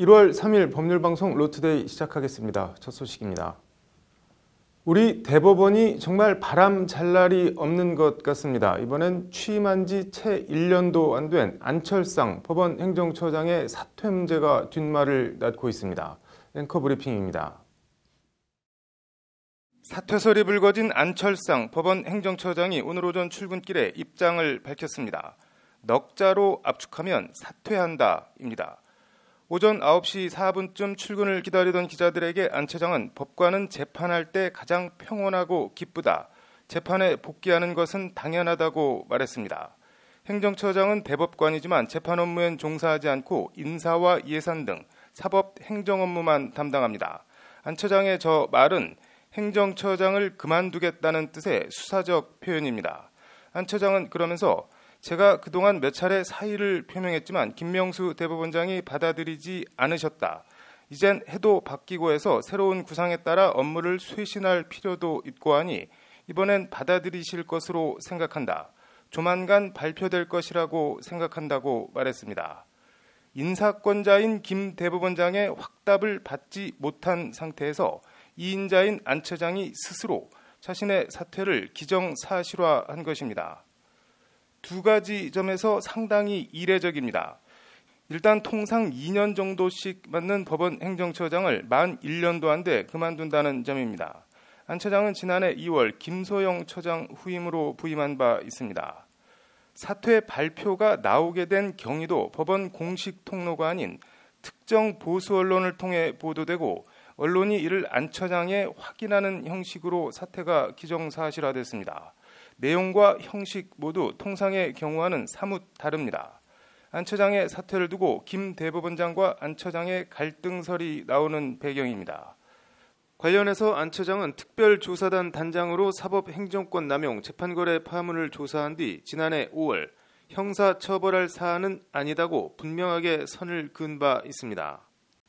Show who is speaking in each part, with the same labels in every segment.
Speaker 1: 1월 3일 법률방송 로투데이 시작하겠습니다. 첫 소식입니다. 우리 대법원이 정말 바람 잘 날이 없는 것 같습니다. 이번엔 취임한 지 채 1년도 안 된 안철상 법원 행정처장의 사퇴 문제가 뒷말을 낳고 있습니다. 앵커 브리핑입니다. 사퇴설이 불거진 안철상 법원 행정처장이 오늘 오전 출근길에 입장을 밝혔습니다. 넉자로 압축하면 사퇴한다입니다. 오전 9시 4분쯤 출근을 기다리던 기자들에게 안 차장은 법관은 재판할 때 가장 평온하고 기쁘다. 재판에 복귀하는 것은 당연하다고 말했습니다. 행정처장은 대법관이지만 재판 업무엔 종사하지 않고 인사와 예산 등 사법 행정 업무만 담당합니다. 안 처장의 저 말은 행정처장을 그만두겠다는 뜻의 수사적 표현입니다. 안 처장은 그러면서 제가 그동안 몇 차례 사의를 표명했지만 김명수 대법원장이 받아들이지 않으셨다. 이젠 해도 바뀌고 해서 새로운 구상에 따라 업무를 쇄신할 필요도 있고 하니 이번엔 받아들이실 것으로 생각한다. 조만간 발표될 것이라고 생각한다고 말했습니다. 인사권자인 김 대법원장의 확답을 받지 못한 상태에서 이인자인 안 처장이 스스로 자신의 사퇴를 기정사실화한 것입니다. 두 가지 점에서 상당히 이례적입니다. 일단 통상 2년 정도씩 맡는 법원 행정처장을 만 1년도 안 돼 그만둔다는 점입니다. 안 처장은 지난해 2월 김소영 처장 후임으로 부임한 바 있습니다. 사퇴 발표가 나오게 된 경위도 법원 공식 통로가 아닌 특정 보수 언론을 통해 보도되고 언론이 이를 안 처장에 확인하는 형식으로 사태가 기정사실화됐습니다. 내용과 형식 모두 통상의 경우와는 사뭇 다릅니다. 안 처장의 사퇴를 두고 김 대법원장과 안 처장의 갈등설이 나오는 배경입니다. 관련해서 안 처장은 특별조사단 단장으로 사법행정권 남용 재판거래 파문을 조사한 뒤 지난해 5월 형사 처벌할 사안은 아니다고 분명하게 선을 그은 바 있습니다.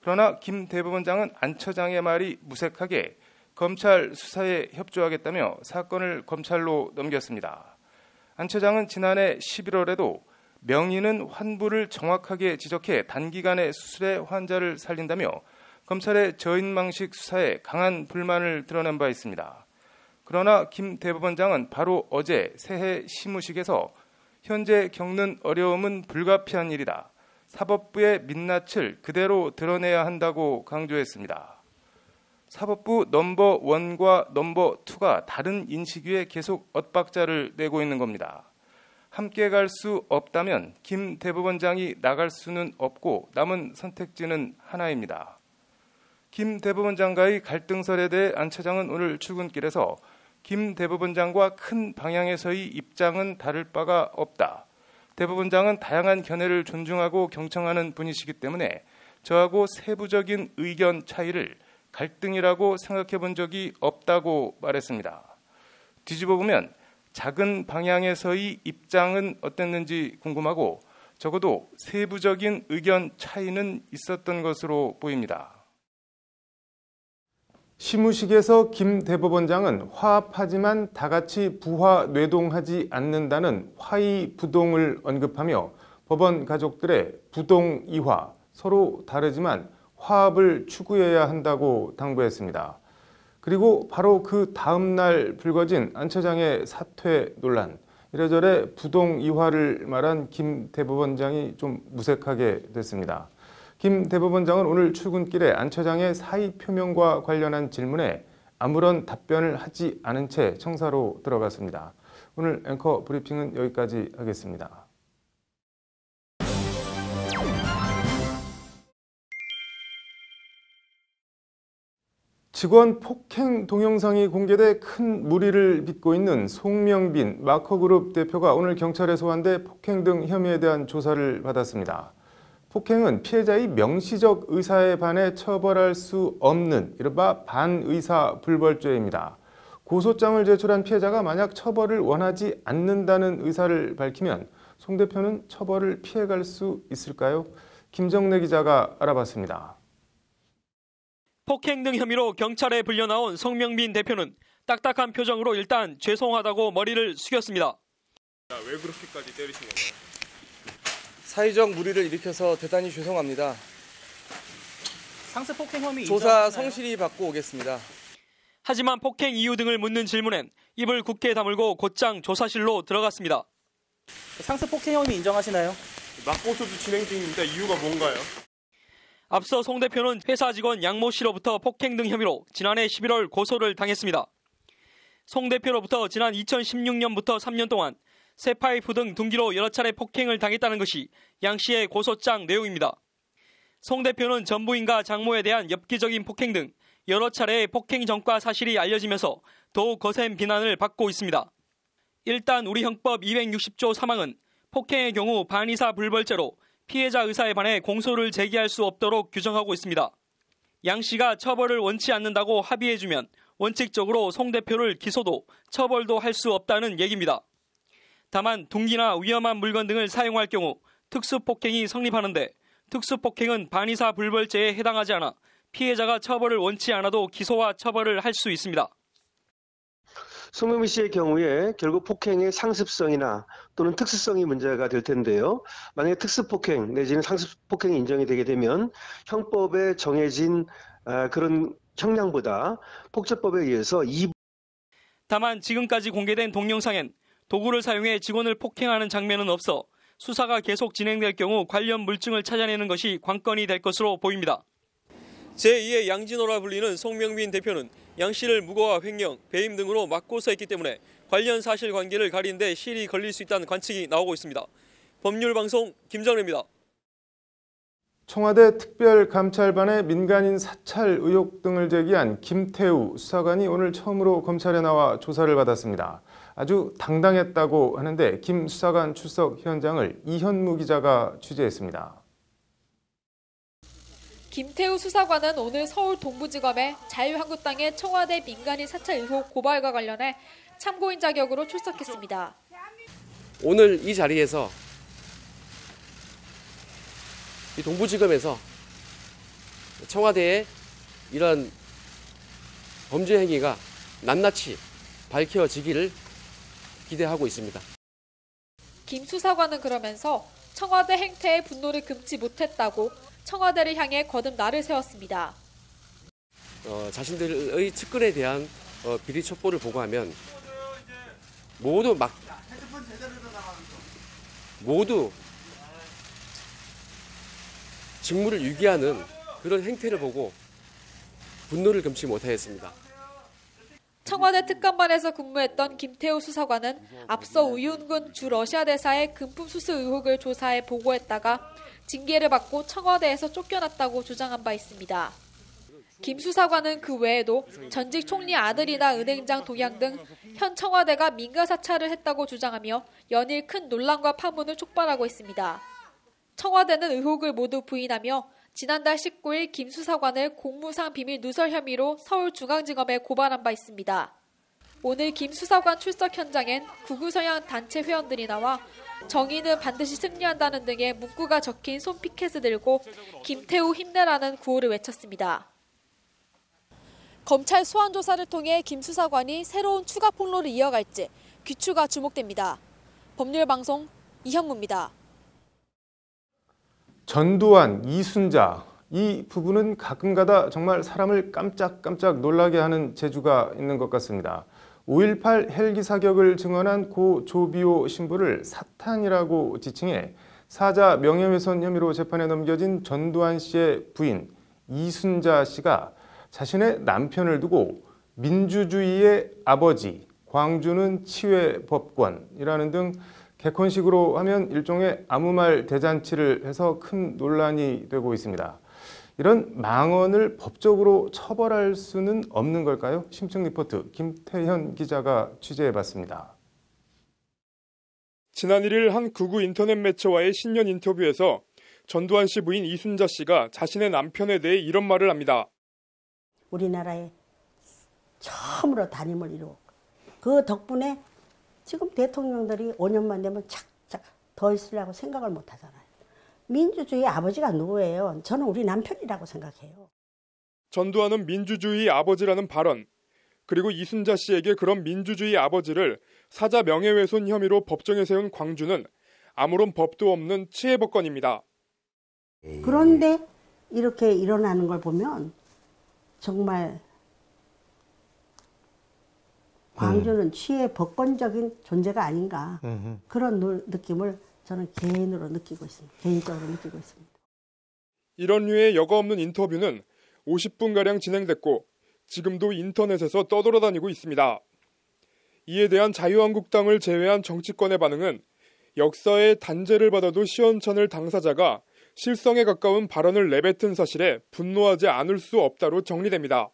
Speaker 1: 그러나 김 대법원장은 안 처장의 말이 무색하게 검찰 수사에 협조하겠다며 사건을 검찰로 넘겼습니다. 안 처장은 지난해 11월에도 명의는 환부를 정확하게 지적해 단기간에 수술해 환자를 살린다며 검찰의 저인망식 수사에 강한 불만을 드러낸 바 있습니다. 그러나 김 대법원장은 바로 어제 새해 시무식에서 현재 겪는 어려움은 불가피한 일이다. 사법부의 민낯을 그대로 드러내야 한다고 강조했습니다. 사법부 넘버 원과 넘버 투가 다른 인식 위에 계속 엇박자를 내고 있는 겁니다. 함께 갈 수 없다면 김 대법원장이 나갈 수는 없고 남은 선택지는 하나입니다. 김 대법원장과의 갈등설에 대해 안 차장은 오늘 출근길에서 김 대법원장과 큰 방향에서의 입장은 다를 바가 없다. 대법원장은 다양한 견해를 존중하고 경청하는 분이시기 때문에 저하고 세부적인 의견 차이를 갈등이라고 생각해 본 적이 없다고 말했습니다. 뒤집어 보면 작은 방향에서의 입장은 어땠는지 궁금하고 적어도 세부적인 의견 차이는 있었던 것으로 보입니다. 시무식에서 김 대법원장은 화합하지만 다 같이 부화 뇌동하지 않는다는 화의 부동을 언급하며 법원 가족들의 부동 이화 서로 다르지만 화합을 추구해야 한다고 당부했습니다. 그리고 바로 그 다음 날 불거진 안 처장의 사퇴 논란. 이래저래 부동 이화를 말한 김 대법원장이 좀 무색하게 됐습니다. 김 대법원장은 오늘 출근길에 안 처장의 사의 표명과 관련한 질문에 아무런 답변을 하지 않은 채 청사로 들어갔습니다. 오늘 앵커 브리핑은 여기까지 하겠습니다. 직원 폭행 동영상이 공개돼 큰 무리를 빚고 있는 송명빈 마커그룹 대표가 오늘 경찰에 소환돼 폭행 등 혐의에 대한 조사를 받았습니다. 폭행은 피해자의 명시적 의사에 반해 처벌할 수 없는 이른바 반의사 불벌죄입니다. 고소장을 제출한 피해자가 만약 처벌을 원하지 않는다는 의사를 밝히면 송 대표는 처벌을 피해갈 수 있을까요? 김정래 기자가 알아봤습니다.
Speaker 2: 폭행 등 혐의로 경찰에 불려 나온 성명빈 대표는 딱딱한 표정으로 일단 죄송하다고 머리를 숙였습니다.
Speaker 3: 왜 그렇게까지 때리신 건가요?
Speaker 4: 사회적 무리를 일으켜서 대단히 죄송합니다. 상습 폭행 혐의
Speaker 5: 조사
Speaker 4: 인정하시나요?
Speaker 5: 성실히 받고 오겠습니다.
Speaker 2: 하지만 폭행 이유 등을 묻는 질문엔 입을 굳게 다물고 곧장 조사실로 들어갔습니다.
Speaker 4: 상습 폭행 혐의 인정하시나요?
Speaker 3: 맞고소도 진행 중입니다. 이유가 뭔가요?
Speaker 2: 앞서 송 대표는 회사 직원 양모 씨로부터 폭행 등 혐의로 지난해 11월 고소를 당했습니다. 송 대표로부터 지난 2016년부터 3년 동안 세파이프 등 둔기로 여러 차례 폭행을 당했다는 것이 양 씨의 고소장 내용입니다. 송 대표는 전부인과 장모에 대한 엽기적인 폭행 등 여러 차례의 폭행 전과 사실이 알려지면서 더욱 거센 비난을 받고 있습니다. 일단 우리 형법 260조 3항은 폭행의 경우 반의사 불벌죄로 피해자 의사에 반해 공소를 제기할 수 없도록 규정하고 있습니다. 양 씨가 처벌을 원치 않는다고 합의해주면 원칙적으로 송 대표를 기소도 처벌도 할 수 없다는 얘기입니다. 다만 둥기나 위험한 물건 등을 사용할 경우 특수폭행이 성립하는데 특수폭행은 반의사 불벌죄에 해당하지 않아 피해자가 처벌을 원치 않아도 기소와 처벌을 할 수 있습니다.
Speaker 6: 송명미 씨의 경우에 결국 폭행의 상습성이나 또는 특수성이 문제가 될 텐데요. 만약에 특수폭행 내지는 상습폭행이 인정이 되게 되면 형법에 정해진 아, 그런 형량보다 폭처법에 의해서 이
Speaker 2: 다만 지금까지 공개된 동영상엔 도구를 사용해 직원을 폭행하는 장면은 없어 수사가 계속 진행될 경우 관련 물증을 찾아내는 것이 관건이 될 것으로 보입니다. 제2의 양진호라 불리는 송명빈 대표는 양 씨를 무고와 횡령, 배임 등으로 맞고서 했기 때문에 관련 사실관계를 가린 데 실이 걸릴 수 있다는 관측이 나오고 있습니다. 법률방송 김정래입니다.
Speaker 1: 청와대 특별감찰반의 민간인 사찰 의혹 등을 제기한 김태우 수사관이 오늘 처음으로 검찰에 나와 조사를 받았습니다. 아주 당당했다고 하는데 김 수사관 출석 현장을 이현무 기자가 취재했습니다.
Speaker 7: 김태우 수사관은 오늘 서울 동부지검에 자유한국당의 청와대 민간인 사찰 의혹 고발과 관련해 참고인 자격으로 출석했습니다.
Speaker 5: 오늘 이 자리에서 이 동부지검에서 청와대의 이런 범죄 행위가 낱낱이 밝혀지기를 기대하고 있습니다.
Speaker 7: 김 수사관은 그러면서 청와대 행태에 분노를 금치 못했다고 청와대를 향해 거듭 날을 세웠습니다.
Speaker 5: 어, 자신들의 측근에 대한 어, 비리 첩보를 보고하면 모두 막 모두 직무를 유기하는 그런 행태를 보고 분노를 금치 못하였습니다.
Speaker 7: 청와대 특감반에서 근무했던 김태우 수사관은 앞서 우윤군 주 러시아 대사의 금품 수수 의혹을 조사해 보고했다가 징계를 받고 청와대에서 쫓겨났다고 주장한 바 있습니다. 김 수사관은 그 외에도 전직 총리 아들이나 은행장 동향 등 현 청와대가 민가 사찰을 했다고 주장하며 연일 큰 논란과 파문을 촉발하고 있습니다. 청와대는 의혹을 모두 부인하며 지난달 19일 김 수사관을 공무상 비밀 누설 혐의로 서울중앙지검에 고발한 바 있습니다. 오늘 김 수사관 출석 현장엔 구구서양 단체 회원들이 나와 정의는 반드시 승리한다는 등의 문구가 적힌 손 피켓을 들고 김태우 힘내라는 구호를 외쳤습니다. 검찰 소환 조사를 통해 김 수사관이 새로운 추가 폭로를 이어갈지 귀추가 주목됩니다. 법률방송 이현무입니다.
Speaker 1: 전두환, 이순자 이 부분은 가끔가다 정말 사람을 깜짝깜짝 놀라게 하는 재주가 있는 것 같습니다. 5.18 헬기 사격을 증언한 고 조비오 신부를 사탄이라고 지칭해 사자 명예훼손 혐의로 재판에 넘겨진 전두환 씨의 부인 이순자 씨가 자신의 남편을 두고 민주주의의 아버지, 광주는 치외 법권이라는 등 객관식으로 하면 일종의 아무 말 대잔치를 해서 큰 논란이 되고 있습니다. 이런 망언을 법적으로 처벌할 수는 없는 걸까요? 심층 리포트 김태현 기자가 취재해봤습니다.
Speaker 3: 지난 1일 한 극우 인터넷 매체와의 신년 인터뷰에서 전두환 씨 부인 이순자 씨가 자신의 남편에 대해 이런 말을 합니다.
Speaker 8: 우리나라에 처음으로 단임을 이루고 그 덕분에 지금 대통령들이 5년만 되면 착착 더 있으려고 생각을 못 하잖아요. 민주주의 아버지가 누구예요? 저는 우리 남편이라고 생각해요.
Speaker 3: 전두환은 민주주의 아버지라는 발언, 그리고 이순자 씨에게 그런 민주주의 아버지를 사자 명예훼손 혐의로 법정에 세운 광주는 아무런 법도 없는 치해법권입니다.
Speaker 8: 그런데 이렇게 일어나는 걸 보면 정말 광주는 취의 법권적인 존재가 아닌가 그런 노- 느낌을 저는 개인으로 느끼고 있습니다. 개인적으로 느끼고 있습니다.
Speaker 3: 이런 류의 여과 없는 인터뷰는 50분가량 진행됐고 지금도 인터넷에서 떠돌아다니고 있습니다. 이에 대한 자유한국당을 제외한 정치권의 반응은 역사의 단죄를 받아도 시원찮을 당사자가 실성에 가까운 발언을 내뱉은 사실에 분노하지 않을 수 없다로 정리됩니다.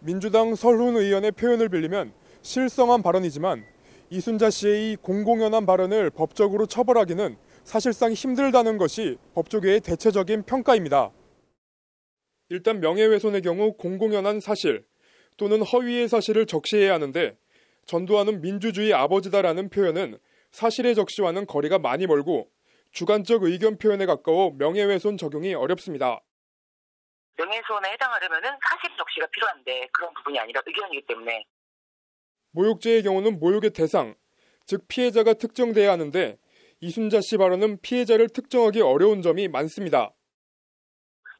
Speaker 3: 민주당 설훈 의원의 표현을 빌리면 실성한 발언이지만 이순자 씨의 이 공공연한 발언을 법적으로 처벌하기는 사실상 힘들다는 것이 법조계의 대체적인 평가입니다. 일단 명예훼손의 경우 공공연한 사실 또는 허위의 사실을 적시해야 하는데 전두환은 민주주의 아버지다라는 표현은 사실의 적시와는 거리가 많이 멀고 주관적 의견 표현에 가까워 명예훼손 적용이 어렵습니다.
Speaker 9: 명예훼손에 해당하려면은 사실 적시가 필요한데 그런 부분이 아니라 의견이기 때문에
Speaker 3: 모욕죄의 경우는 모욕의 대상, 즉 피해자가 특정돼야 하는데 이순자 씨 발언은 피해자를 특정하기 어려운 점이 많습니다.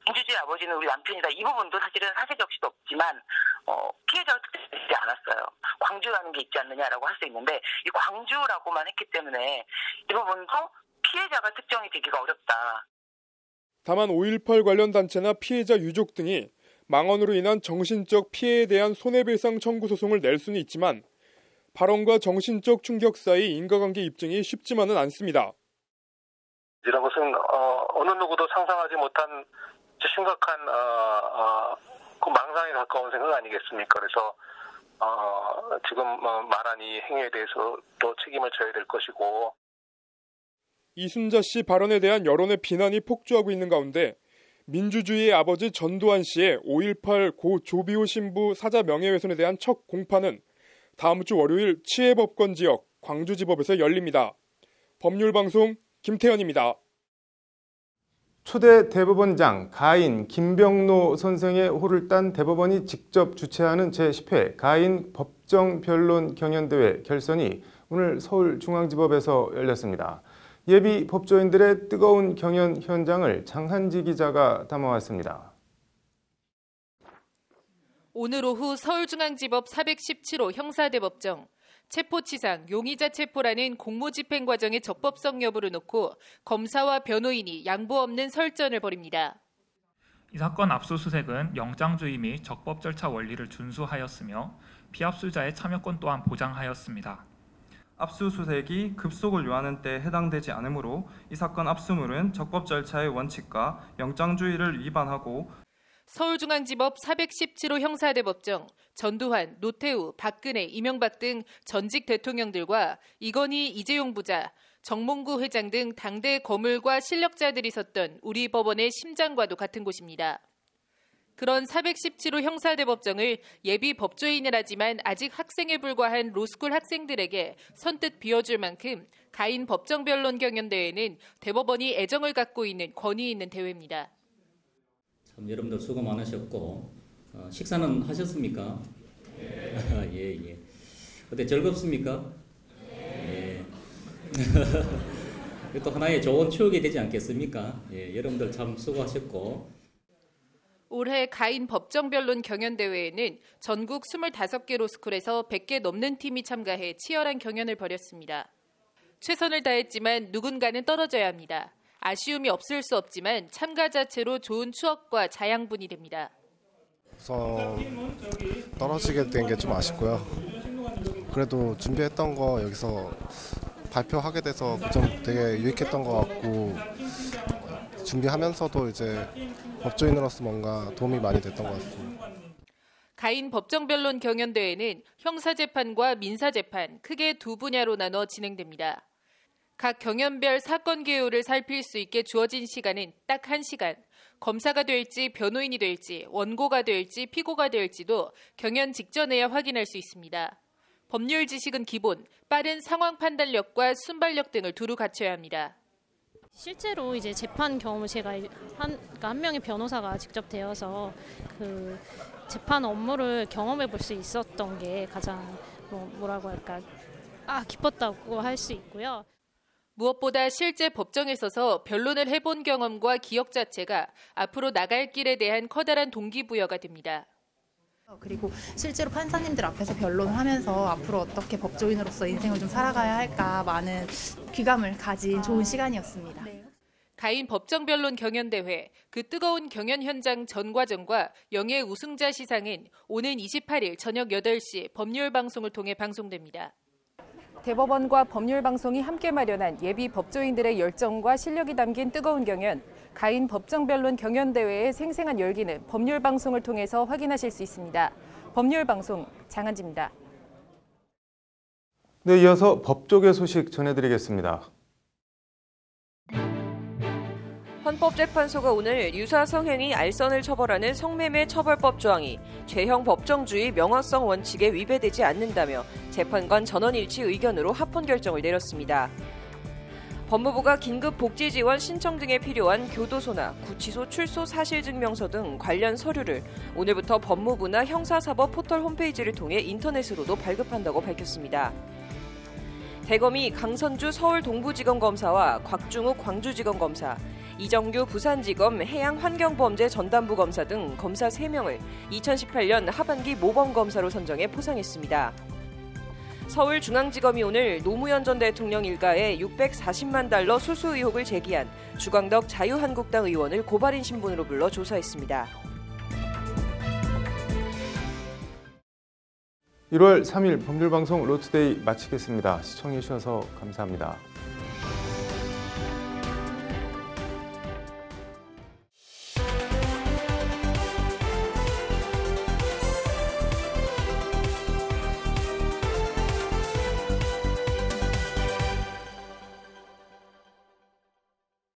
Speaker 9: 민주주의 아버지는 우리 남편이다. 이 부분도 사실은 사실 적시도 없지만 어, 피해자가 특정되지 않았어요. 광주라는 게 있지 않느냐라고 할 수 있는데 이 광주라고만 했기 때문에 이 부분도 피해자가 특정이 되기가 어렵다.
Speaker 3: 다만 5.18 관련 단체나 피해자 유족 등이 망언으로 인한 정신적 피해에 대한 손해배상 청구 소송을 낼 수는 있지만 발언과 정신적 충격 사이 인과관계 입증이 쉽지만은 않습니다.
Speaker 10: 이런 것은 어, 느 누구도 상상하지 못한 심각한 어, 어, 그 망상에 가까운 생각 아니겠습니까? 그래서 어, 지금 어, 말한 이 행위에 대해서 또 책임을 져야 될 것이고
Speaker 3: 이순자 씨 발언에 대한 여론의 비난이 폭주하고 있는 가운데 민주주의의 아버지 전두환 씨의 5.18 고 조비오 신부 사자 명예훼손에 대한 첫 공판은 다음 주 월요일 치해법권 지역 광주지법에서 열립니다. 법률방송 김태현입니다.
Speaker 1: 초대 대법원장 가인 김병노 선생의 호를 딴 대법원이 직접 주최하는 제10회 가인 법정 변론 경연대회 결선이 오늘 서울중앙지법에서 열렸습니다. 예비 법조인들의 뜨거운 경연 현장을 장한지 기자가 담아왔습니다.
Speaker 11: 오늘 오후 서울중앙지법 417호 형사대법정 체포치상 용의자 체포라는 공무집행 과정의 적법성 여부를 놓고 검사와 변호인이 양보 없는 설전을 벌입니다.
Speaker 12: 이 사건 압수수색은 영장주의 및 적법 절차 원리를 준수하였으며 피압수자의 참여권 또한 보장하였습니다.
Speaker 13: 압수수색이 급속을 요하는 때에 해당되지 않으므로 이 사건 압수물은 적법 절차의 원칙과 영장주의를 위반하고
Speaker 11: 서울중앙지법 417호 형사대법정 전두환, 노태우, 박근혜, 이명박 등 전직 대통령들과 이건희, 이재용 부자, 정몽구 회장 등 당대 거물과 실력자들이 섰던 우리 법원의 심장과도 같은 곳입니다. 그런 417호 형사대법정을 예비 법조인이라지만 아직 학생에 불과한 로스쿨 학생들에게 선뜻 비워줄 만큼 가인 법정변론 경연대회는 대법원이 애정을 갖고 있는 권위 있는 대회입니다.
Speaker 14: 참 여러분들 수고 많으셨고 어, 식사는 하셨습니까? 예 예. 어때 즐겁습니까? 예. 또 하나의 좋은 추억이 되지 않겠습니까? 예, 여러분들 참 수고하셨고
Speaker 11: 올해 가인 법정변론 경연대회에는 전국 25개 로스쿨에서 100개 넘는 팀이 참가해 치열한 경연을 벌였습니다. 최선을 다했지만 누군가는 떨어져야 합니다. 아쉬움이 없을 수 없지만 참가 자체로 좋은 추억과 자양분이 됩니다.
Speaker 15: 우선 떨어지게 된 게 좀 아쉽고요. 그래도 준비했던 거 여기서 발표하게 돼서 좀 되게 유익했던 것 같고 준비하면서도 이제 법조인으로서 뭔가 도움이 많이 됐던 것 같습니다.
Speaker 11: 가인 법정변론 경연대회는 형사재판과 민사재판 크게 두 분야로 나눠 진행됩니다. 각 경연별 사건 개요를 살필 수 있게 주어진 시간은 딱 1시간. 검사가 될지 변호인이 될지 원고가 될지 피고가 될지도 경연 직전에야 확인할 수 있습니다. 법률 지식은 기본, 빠른 상황 판단력과 순발력 등을 두루 갖춰야 합니다.
Speaker 16: 실제로 이제 재판 경험을 제가 한, 그러니까 한 명의 변호사가 직접 되어서 그 재판 업무를 경험해 볼 수 있었던 게 가장 뭐, 뭐라고 할까 아 기뻤다고 할 수 있고요.
Speaker 11: 무엇보다 실제 법정에 서서 변론을 해본 경험과 기억 자체가 앞으로 나갈 길에 대한 커다란 동기부여가 됩니다.
Speaker 17: 그리고 실제로 판사님들 앞에서 변론을 하면서 앞으로 어떻게 법조인으로서 인생을 좀 살아가야 할까 많은 귀감을 가진 좋은 시간이었습니다.
Speaker 11: 가인 법정 변론 경연대회 그 뜨거운 경연 현장 전 과정과 영예 우승자 시상은 오는 28일 저녁 8시 법률 방송을 통해 방송됩니다.
Speaker 18: 대법원과 법률 방송이 함께 마련한 예비 법조인들의 열정과 실력이 담긴 뜨거운 경연, 가인 법정변론 경연대회의 생생한 열기는 법률방송을 통해서 확인하실 수 있습니다. 법률방송 장한지입니다.
Speaker 1: 네, 이어서 법조계 소식 전해드리겠습니다.
Speaker 19: 헌법재판소가 오늘 유사 성행위 알선을 처벌하는 성매매 처벌법 조항이 죄형 법정주의 명확성 원칙에 위배되지 않는다며 재판관 전원일치 의견으로 합헌 결정을 내렸습니다. 법무부가 긴급 복지 지원 신청 등에 필요한 교도소나 구치소 출소 사실 증명서 등 관련 서류를 오늘부터 법무부나 형사사법 포털 홈페이지를 통해 인터넷으로도 발급한다고 밝혔습니다. 대검이 강선주 서울 동부지검 검사와 곽중욱 광주지검 검사, 이정규 부산지검 해양환경범죄 전담부 검사 등 검사 3명을 2018년 하반기 모범 검사로 선정해 포상했습니다. 서울중앙지검이 오늘 노무현 전 대통령 일가에 640만 달러 수수 의혹을 제기한 주광덕 자유한국당 의원을 고발인 신분으로 불러 조사했습니다.
Speaker 1: 1월 3일 법률방송 로투데이 마치겠습니다. 시청해주셔서 감사합니다.